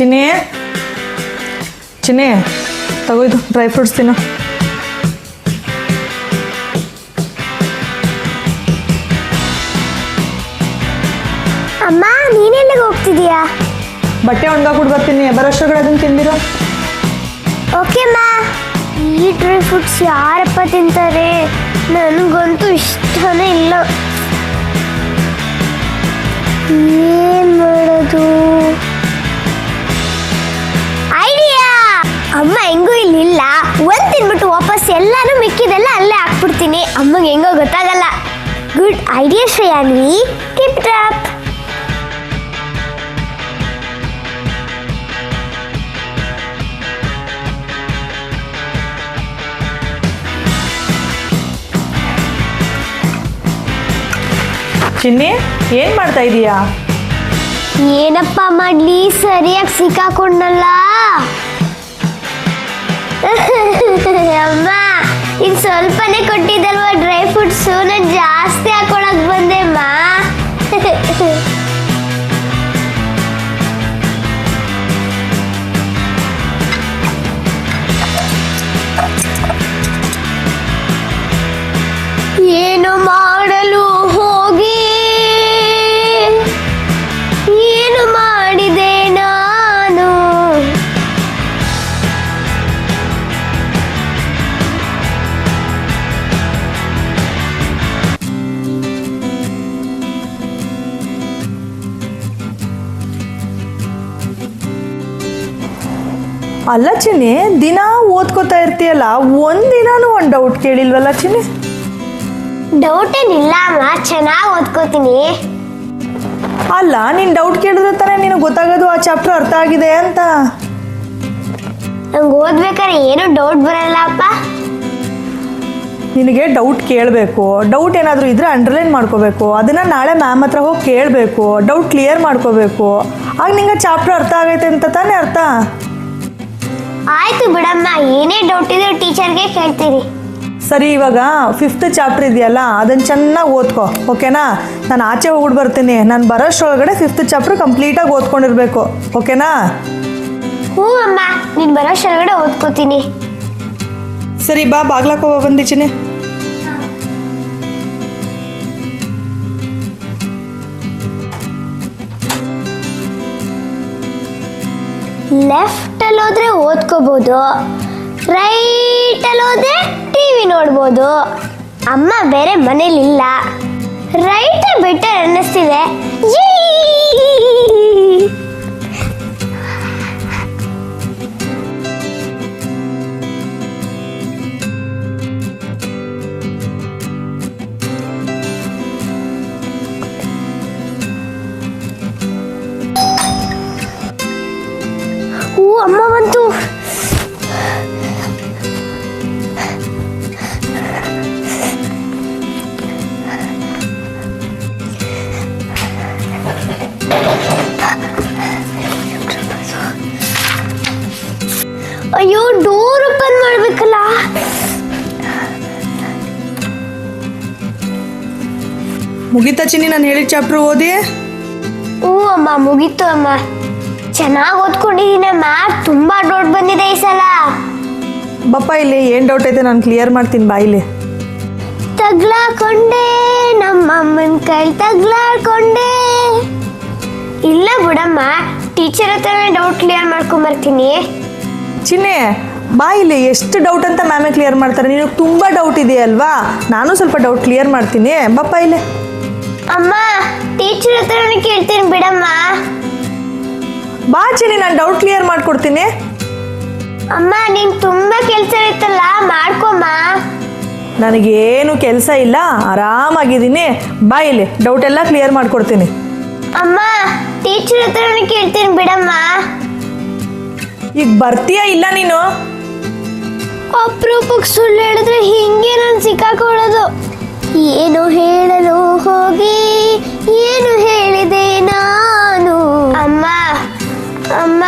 ಚಿನ್ನಿ. ಚಿನ್ನಿ ತಗೋಯ್ದು dry fruits ತಿನ್ನು. ಅಮ್ಮ ನೀನೆಲ್ಲಿಗೆ ಹೋಗ್ತಿದೀಯಾ? ಬಟ್ಟೆ ಒಣಗಾಕ್ಬಿಟ್ಟು ಬರ್ತೀನಿ ಬರೋಷ್ಟ್ರಗಳು ಅದನ್ನು ತಿಂದಿರೋ. ಓಕೆ ಮಾ ಈ ಡ್ರೈ ಫ್ರೂಟ್ಸ್ ಯಾರಪ್ಪ ತಿಂತಾರೆ? ನನಗಂತೂ ಇಷ್ಟನೇ ಇಲ್ಲ. ವಾಪಸ್ ಎಲ್ಲಾನು ಮಿಕ್ಕಿದೆಲ್ಲ ಅಲ್ಲೇ ಹಾಕ್ಬಿಡ್ತೀನಿ. ಅಮ್ಮಗೆ ಹೆಂಗೋ ಗೊತ್ತಾಗಲ್ಲ. Good idea Shreyanvi. Keep it up Chinni ಏನು ಮಾಡ್ತಾ ಇದೀಯಾ? ಏನಪ್ಪ ಮಾಡ್ಲಿ? ಸರಿಯಾಗಿ ಸಿಕ್ಕಾಕೊಂಡಲ್ಲ ಅಮ್ಮ ಈಗ ಅಲ್ಲ ಚಿನ್ನಿ ದಿನ ಓದ್ಕೋತಾ ಇರ್ತೀಯಲ್ಲ ಒಂದಿನಾನು ಒಂದು ಡೌಟ್ ಕೇಳಿಲ್ವಲ್ಲ ಚಿನ್ನಿ ಡೌಟ್ ಏನಿಲ್ಲ ಅಮ್ಮ ಚೆನ್ನಾಗಿ ಓದ್ಕೋತೀನಿ. ಅಲ್ಲ ನೀನ್ ಡೌಟ್ ಕೇಳಿದ್ರೆ ತಾನೇ ನಿನಗೆ ಗೊತ್ತಾಗೋದು ಆ ಚಾಪ್ಟರ್ ಅರ್ಥ ಆಗಿದೆ ಅಂತ. ನಂಗೆ ಓದ್ಬೇಕಾದ್ರೆ ಏನು ಡೌಟ್ ಬರಲ್ಲ ಅಪ್ಪ. ನಿನಗೆ ಡೌಟ್ ಕೇಳಬೇಕು. ಡೌಟ್ ಏನಾದರೂ ಇದ್ರೆ ಅಂಡರ್ಲೈನ್ ಮಾಡ್ಕೋಬೇಕು. ಅದನ್ನು ನಾಳೆ ಮ್ಯಾಮ್ ಹತ್ರ ಹೋಗಿ ಕೇಳಬೇಕು. ಡೌಟ್ ಕ್ಲಿಯರ್ ಮಾಡ್ಕೋಬೇಕು. ಆಗ ನಿಂಗೆ ಚಾಪ್ಟರ್ ಅರ್ಥ ಆಗೈತೆ ಅಂತ ತಾನೇ ಅರ್ಥ? ಆಯ್ತು ಬಿಡಮ್ಮ ಏನೇ ಡೌಟ್ ಇದ್ರೆ ಟೀಚರ್ಗೆ ಕೇಳ್ತೀರಿ. ಸರಿ ಇವಾಗ ಫಿಫ್ತ್ ಚಾಪ್ಟರ್ ಇದೆಯಲ್ಲ ಅದನ್ನು ಚೆನ್ನಾಗಿ ಓದ್ಕೋ ಓಕೆನಾ? ನಾನು ಆಚೆ ಹೋಗ್ಬಿಟ್ಟು ಬರ್ತೀನಿ. ನಾನು ಬರೋಷ್ಟ್ರೊಳಗಡೆ ಫಿಫ್ತ್ ಚಾಪ್ಟರ್ ಕಂಪ್ಲೀಟಾಗಿ ಓದ್ಕೊಂಡಿರ್ಬೇಕು ಓಕೆನಾ? ಹ್ಞೂ ಅಮ್ಮ ನೀನು ಬರೋಷ್ಟ್ರೊಳಗಡೆ ಓದ್ಕೋತೀನಿ. ಸರಿ ಬಾ ಬಾಗ್ಲಾಕೋ ಬಂದಿச்சிನಿ ಲೆಫ್ಟಲ್ಲಿ ಹೋದ್ರೆ ಓದ್ಕೋಬೋದು. ರೈಟಲ್ಲಿ ಹೋದ್ರೆ ಟಿವಿ ನೋಡ್ಬೋದು. ಅಮ್ಮ ಬೇರೆ ಮನೇಲಿಲ್ಲ. ರೈಟ್ ಬೆಟರ್ ಅನ್ನಿಸ್ತಿದೆ. ಅಯ್ಯೋ ಡೋರ್ ಓಪನ್ ಮಾಡ್ಬೇಕಲ್ಲ? ಮುಗಿತಾ ಚಿನ್ನಿ ನಾನು ಹೇಳಿದ ಚಾಪ್ಟರ್ ಓದಿ? ಹ್ಞೂ ಅಮ್ಮ ಮುಗೀತು ಅಮ್ಮ. ಚೆನ್ನಾಗಿ ಓದ್ಕೊಂಡಿದ್ದೀನಿ ಮ್ಯಾಥ್ ತುಂಬಾ ಡೌಟ್ ಬಂದಿದೆ ಈ ಸಲ. ಬಪ್ಪ ಇಲ್ಲಿ ಏನು ಡೌಟ್ ಐತೆ ನಾನು ಕ್ಲಿಯರ್ ಮಾಡ್ತೀನಿ ಬಾಯಿಲಿ ತಗ್ಲಾಕೊಂಡೆ ನಮ್ಮ ಅಮ್ಮನ ಕೈ ತಗ್ಲಾಕೊಂಡೆ. ಇಲ್ಲ ಬಿಡಮ್ಮ ಟೀಚರ್ ಹತ್ರನೇ ಡೌಟ್ ಕ್ಲಿಯರ್ ಮಾಡ್ಕೊಂಬರ್ತೀನಿ ಚಿನ್ನಿ ಇಲ್ಲಿ ಎಷ್ಟು ಡೌಟ್ ಅಂತ ಮ್ಯಾಮೇ ಕ್ಲಿಯರ್ ಮಾಡ್ತಾರೆ? ನೀನು ತುಂಬ ಡೌಟ್ ಇದೆಯಲ್ವಾ ನಾನು ಸ್ವಲ್ಪ ಡೌಟ್ ಕ್ಲಿಯರ್ ಮಾಡ್ತೀನಿ. ಬಪ್ಪ ಇಲ್ಲಿ. ಅಮ್ಮ ಟೀಚರ್ ಹತ್ರನೇ ಕೇಳ್ತೀನಿ ಬಿಡಮ್ಮ. ಬಾ ಚಿನ್ನಿ ನಾನು ಡೌಟ್ ಕ್ಲಿಯರ್ ಮಾಡ್ಕೊಡ್ತೀನಿ. ಅಮ್ಮ ನೀನು ತುಂಬಾ ಕೆಲಸ ಇತ್ತಲ್ಲ ಮಾಡ್ಕೊಮ್ಮ. ನನಗೇನು ಕೆಲಸ ಇಲ್ಲ ಆರಾಮಾಗಿದ್ದೀನಿ. ಬಾ ಇಲ್ಲಿ ಡೌಟ್ ಎಲ್ಲ ಕ್ಲಿಯರ್ ಮಾಡ್ಕೊಡ್ತೀನಿ. ಅಮ್ಮ ಟೀಚರ್ ಹತ್ರನೇ ಕೇಳ್ತೀನಿ ಬಿಡಮ್ಮ. ಈಗ ಬರ್ತೀಯಾ ಇಲ್ಲ ನೀನು? ಅಪರೂಪಕ್ಕೆ ಸುಳ್ಳು ಹೇಳಿದ್ರೆ ಹಿಂಗೆ ನಾನು ಸಿಕ್ಕಾಕೊಳ್ಳೋದು. ಏನು ಹೇಳಲು ಹೋಗಿ, ಏನು ಹೇಳಿದೆ ನಾನು? ಅಮ್ಮ ಅಮ್ಮ,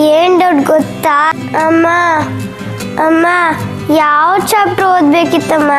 ಏನ್ ದೊಡ್ಡ ಗೊತ್ತಾ? ಅಮ್ಮ ಅಮ್ಮ, ಯಾವ ಚಾಪ್ಟರ್ ಓದ್ಬೇಕಿತ್ತಮ್ಮ?